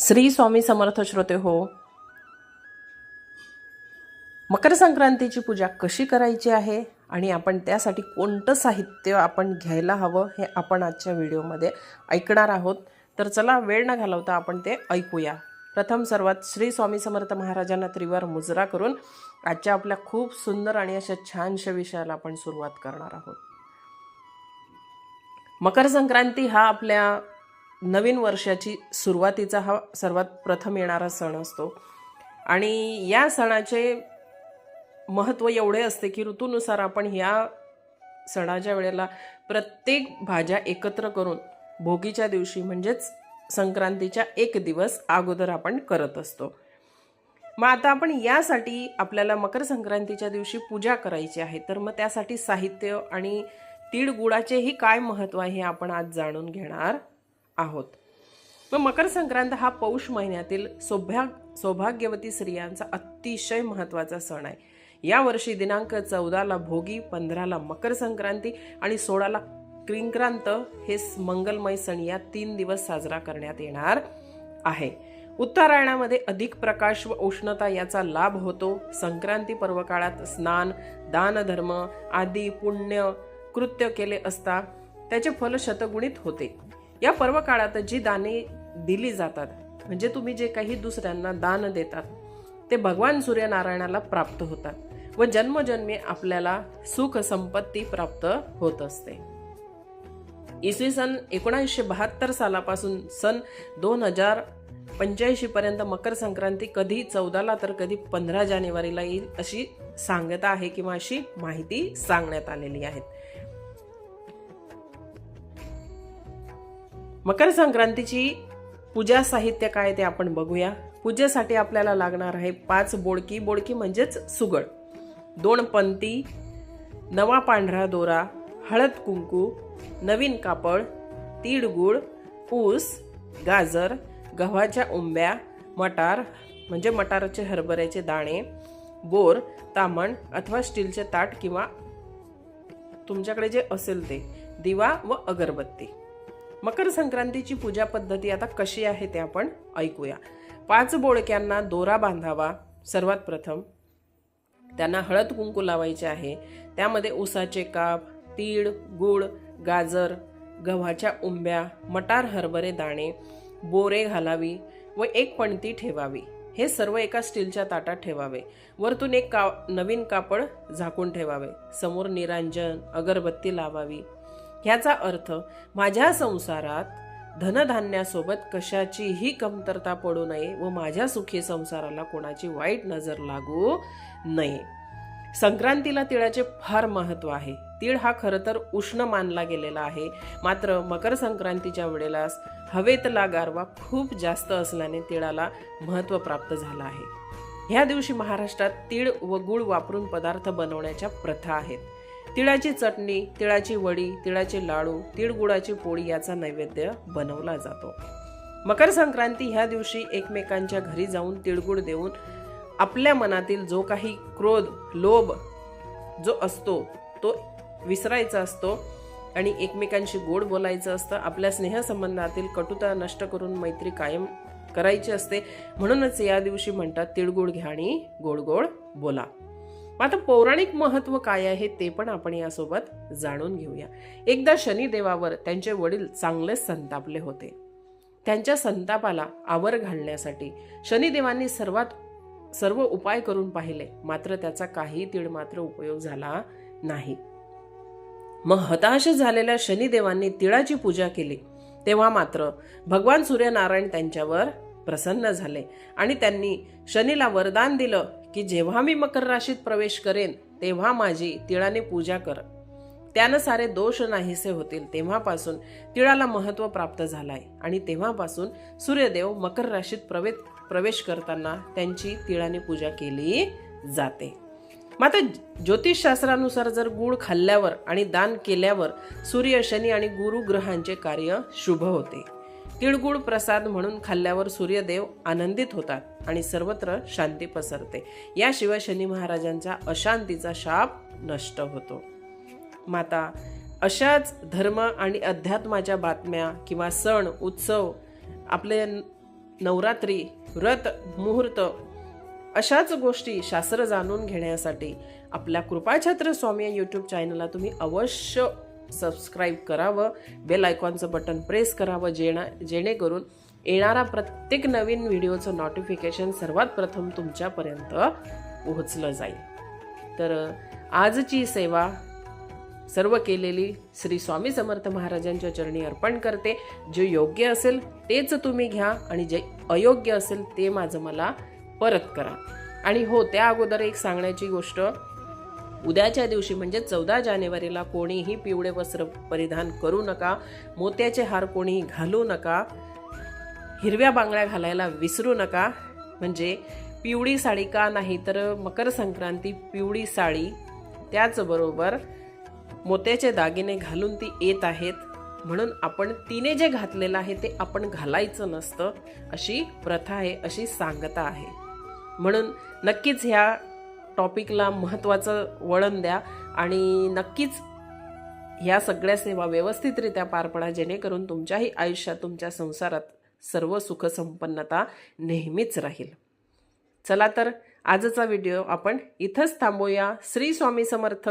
श्री स्वामी समर्थ श्रोते हो मकर संक्रांतीची पूजा कशी करायची आहे आणि आपण त्यासाठी कोणतं साहित्य आपण घ्यायला हवं हे आपण आजच्या व्हिडिओमध्ये ऐकणार आहोत. तर चला वेळ न घालवता आपण ते ऐकूया. प्रथम सर्वात श्री स्वामी समर्थ महाराजांना त्रिवार मुजरा करून आजच्या आपल्या खूप सुंदर आणि अशा छानशा विषयाला आपण सुरुवात करणार आहोत. मकर संक्रांती हा आपल्या नवीन वर्षाची सुरुवातीचा हा सर्वात प्रथम येणारा सण असतो. आणि या सणाचे महत्त्व एवढे असते की ऋतूनुसार आपण ह्या सणाच्या वेळेला प्रत्येक भाज्या एकत्र करून भोगीच्या दिवशी म्हणजेच संक्रांतीच्या एक दिवस अगोदर आपण करत असतो. मग आता आपण यासाठी आपल्याला मकर संक्रांतीच्या दिवशी पूजा करायची आहे. तर मग त्यासाठी साहित्य आणि तीळ गुळाचेही काय महत्त्व आहे हे आपण आज जाणून घेणार आहोत. मग मकर संक्रांत हा पौष महिन्यातील सौभ्या सौभाग्यवती स्त्रियांचा अतिशय महत्त्वाचा सण आहे. यावर्षी दिनांक चौदाला भोगी पंधराला मकर संक्रांती आणि सोळाला क्रिंक्रांत हे मंगलमय सण या तीन दिवस साजरा करण्यात येणार आहे. उत्तरायणामध्ये अधिक प्रकाश व उष्णता याचा लाभ होतो. संक्रांती पर्व काळात स्नान दानधर्म आदी पुण्य कृत्य केले असता त्याचे फल शतगुणित होते. या पर्व काळात जी दाने दिली जातात म्हणजे तुम्ही जे काही दुसऱ्यांना दान देतात ते भगवान सूर्यनारायणाला प्राप्त होतात व जन्मजन्मी आपल्याला सुख संपत्ती प्राप्त होत असते. इसवी सन एकोणीसशे बहात्तर सालापासून सन दोन हजार पंच्याऐंशी पर्यंत मकर संक्रांती कधी चौदाला तर कधी पंधरा जानेवारीला येईल अशी सांगता आहे किंवा अशी माहिती सांगण्यात आलेली आहे. मकर संक्रांतीची पूजा साहित्य काय ते आपण बघूया. पूजेसाठी आपल्याला लागणार आहे पाच बोडकी. बोडकी म्हणजेच सुगड. दोन पंती नवा पांढरा दोरा हळद कुंकू नवीन कापड तिळगूळ ऊस गाजर गव्हाच्या उंब्या मटार म्हणजे मटाराचे हरभऱ्याचे दाणे बोर तामण अथवा स्टीलचे ताट किंवा तुमच्याकडे जे असेल ते दिवा व अगरबत्ती. मकर संक्रांतीची पूजा पद्धती आता कशी आहे ते आपण ऐकूया. पाच बोडक्यांना दोरा बांधावा सर्वात प्रथम. त्यांना हळद कुंकू लावायचे आहे. त्यामध्ये उसाचे काप तीळ गूळ गाजर गव्हाच्या उंब्या मटार हरभरे दाणे बोरे घालावी व एक पणती ठेवावी. हे सर्व एका स्टीलच्या ताटात ठेवावे. वरतून एक का नवीन कापड झाकून ठेवावे. समोर निरांजन अगरबत्ती लावावी. ह्याचा अर्थ माझ्या संसारात धनधान्यासोबत कशाचीही कमतरता पडू नये व माझ्या सुखी संसाराला कोणाची वाईट नजर लागू नये. संक्रांतीला तिळाचे फार महत्त्व आहे. तीळ हा खरं तर उष्ण मानला गेलेला आहे. मात्र मकर संक्रांतीच्या वेळेला हवेतला गारवा खूप जास्त असल्याने तिळाला महत्त्व प्राप्त झालं आहे. ह्या दिवशी महाराष्ट्रात तीळ व गुळ वापरून पदार्थ बनवण्याच्या प्रथा आहेत. तिळाची चटणी तिळाची वडी तिळाचे लाडू तिळगुळाची पोळी याचा नैवेद्य बनवला जातो. मकर संक्रांती ह्या दिवशी एकमेकांच्या घरी जाऊन तिळगुळ देऊन आपल्या मनातील जो काही क्रोध लोभ जो असतो तो विसरायचा असतो आणि एकमेकांशी गोड बोलायचं असतं आपल्या स्नेहसंबंधातील कटुता नष्ट करून मैत्री कायम करायची असते. म्हणूनच या दिवशी म्हणतात तिळगुळ घ्या आणि गोड गोड बोला. आता पौराणिक महत्त्व काय आहे ते पण आपण यासोबत जाणून घेऊया. एकदा शनिदेवावर त्यांचे वडील चांगलेच संतापले होते. त्यांच्या संतापाला आवर घालण्यासाठी शनिदेवांनी सर्वात सर्व उपाय करून पाहिले. मात्र त्याचा काही तीळ मात्र उपयोग झाला नाही. मग हताश झालेल्या शनिदेवांनी तिळाची पूजा केली. तेव्हा मात्र भगवान सूर्यनारायण त्यांच्यावर प्रसन्न झाले. आणि त्यांनी शनीला वरदान दिलं की जेव्हा मी मकर राशीत प्रवेश करेन तेव्हा माझी तिळाने पूजा कर. त्यानं सारे दोष नाहीसे होतील. तेव्हापासून तिळाला महत्त्व प्राप्त झालाय. आणि तेव्हापासून सूर्यदेव मकर राशीत प्रवेश प्रवेश करताना त्यांची तिळाने पूजा केली जाते. मात्र ज्योतिषशास्त्रानुसार जर गुळ खाल्ल्यावर आणि दान केल्यावर सूर्य शनी आणि गुरु ग्रहांचे कार्य शुभ होते. तिळगुळ प्रसाद म्हणून खाल्ल्यावर सूर्यदेव आनंदित होतात आणि सर्वत्र शांती पसरते. याशिवाय शनी महाराजांचा अशांतीचा शाप नष्ट होतो. माता अशाच धर्म आणि अध्यात्माच्या बातम्या किंवा सण उत्सव आपले नवरात्री व्रत मुहूर्त अशाच गोष्टी शास्त्र जाणून घेण्यासाठी आपल्या कृपाछत्र स्वामी यूट्यूब चॅनलला तुम्ही अवश्य सबस्क्राईब करावं बेल आयकॉनचं बटन प्रेस करावं जेणा जेणेकरून येणारा प्रत्येक नवीन व्हिडिओचं नोटिफिकेशन सर्वात प्रथम तुमच्यापर्यंत पोहोचलं जाईल. तर आजची सेवा सर्व केलेली श्री स्वामी समर्थ महाराजांच्या चरणी अर्पण करते. जे योग्य असेल तेच तुम्ही घ्या आणि जे अयोग्य असेल ते माझं मला परत करा. आणि हो त्या अगोदर एक सांगण्याची गोष्ट उद्याच्या दिवशी म्हणजे चौदा जानेवारीला कोणीही पिवळे वस्त्र परिधान करू नका मोत्याचे हार कोणीही घालू नका हिरव्या बांगड्या घालायला विसरू नका. म्हणजे पिवळी साडी का नाही तर मकर संक्रांती पिवळी साडी त्याचबरोबर मोत्याचे दागिने घालून ती येत आहेत. म्हणून आपण तिने जे घातलेलं आहे ते आपण घालायचं नसतं अशी प्रथा आहे अशी सांगता आहे. म्हणून नक्कीच ह्या टॉपिकला महत्त्वाचं वळण द्या आणि नक्कीच ह्या सगळ्या सेवा व्यवस्थितरित्या पार पडा जेणेकरून तुमच्याही आयुष्यात तुमच्या संसारात सर्व सुखसंपन्नता नेहमीच राहील. चला तर आजचा व्हिडिओ आपण इथंच थांबूया. श्री स्वामी समर्थ.